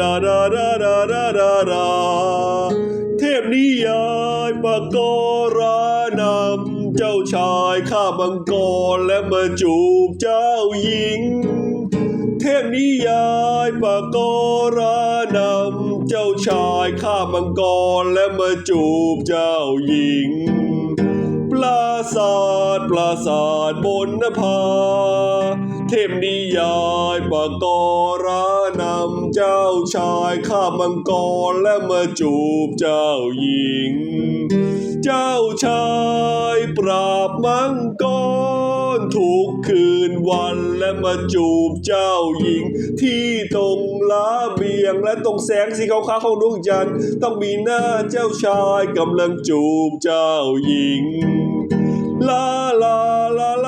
ดาดาดาดาดาดาดาเทพนิยายปากรานำเจ้าชายข้ามังกรและมาจูบเจ้าหญิง เทพนิยายปากรานำเจ้าชายข้ามังกรและมาจูบเจ้าหญิง ปราสาทปราสาทบนนภา เทพนิยายปกรานำเจ้าชายข้ามังกรและมาจูบเจ้าหญิง เจ้าชายปราบมังกรทุกคืนวันและมาจูบเจ้าหญิง ที่ตรงลาเบียงและตรงแสงสีขาวๆของดวงจันทร์ต้องมีหน้าเจ้าชายกำลังจูบเจ้าหญิง ลาลาลาลา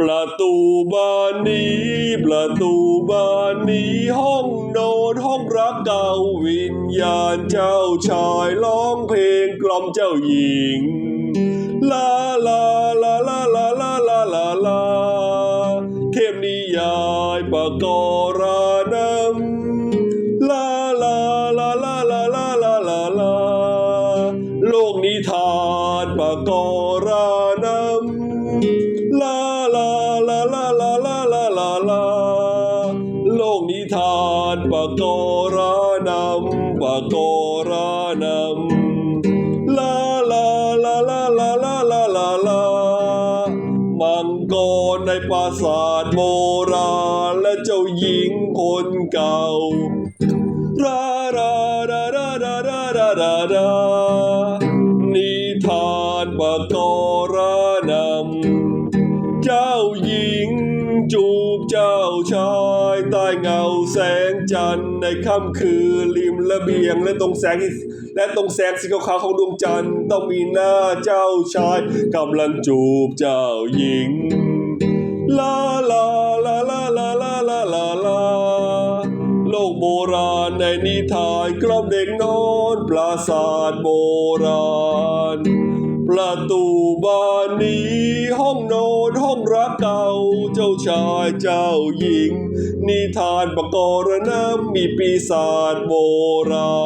ประตูบ้านนี้ ประตูบ้านนี้ ห้องโนอนห้องรักเก่าวิญญาณเจ้าชายร้องเพลงกล่อมเจ้าหญิง ลาลาลาลาลาลาลาลาลาเทพนิยายปกรานำลาลาลาลาลาลาลาลาลาโลกนิทานปกรานำลาลา กรานำปกรานำลาลาลาลาลาลาลาลาลามังกรในปราสาทโบราณและเจ้าหญิงคนเก่าราราดาดาดาดาดาดาานิทานปกรานำเจ้าหญิงจูบเจ้าชาย แสงจันทร์ในค่ำคืนริมระเบียง และตรงแสงและตรงแสงสีขาวของดวงจันทร์ต้องมีหน้าเจ้าชายกำลังจูบเจ้าหญิงลาลาลาลาลาลาลาลาลาโลกโบราณในนิทานกล่อมเด็กนอนปราสาทโบราณ ประตูบ้านนี้ห้องนอนห้องรักเก่า เจ้าชายเจ้าหญิง นิทานประกรณำมีปีศาจโบรา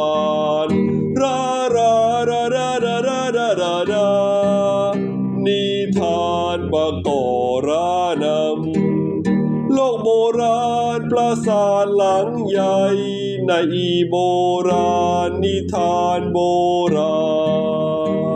ณรารารารารารารารารานิทานประกรณำโลกโบราณปราสาทหลังใหญ่ในอีโบราณนิทานโบราณ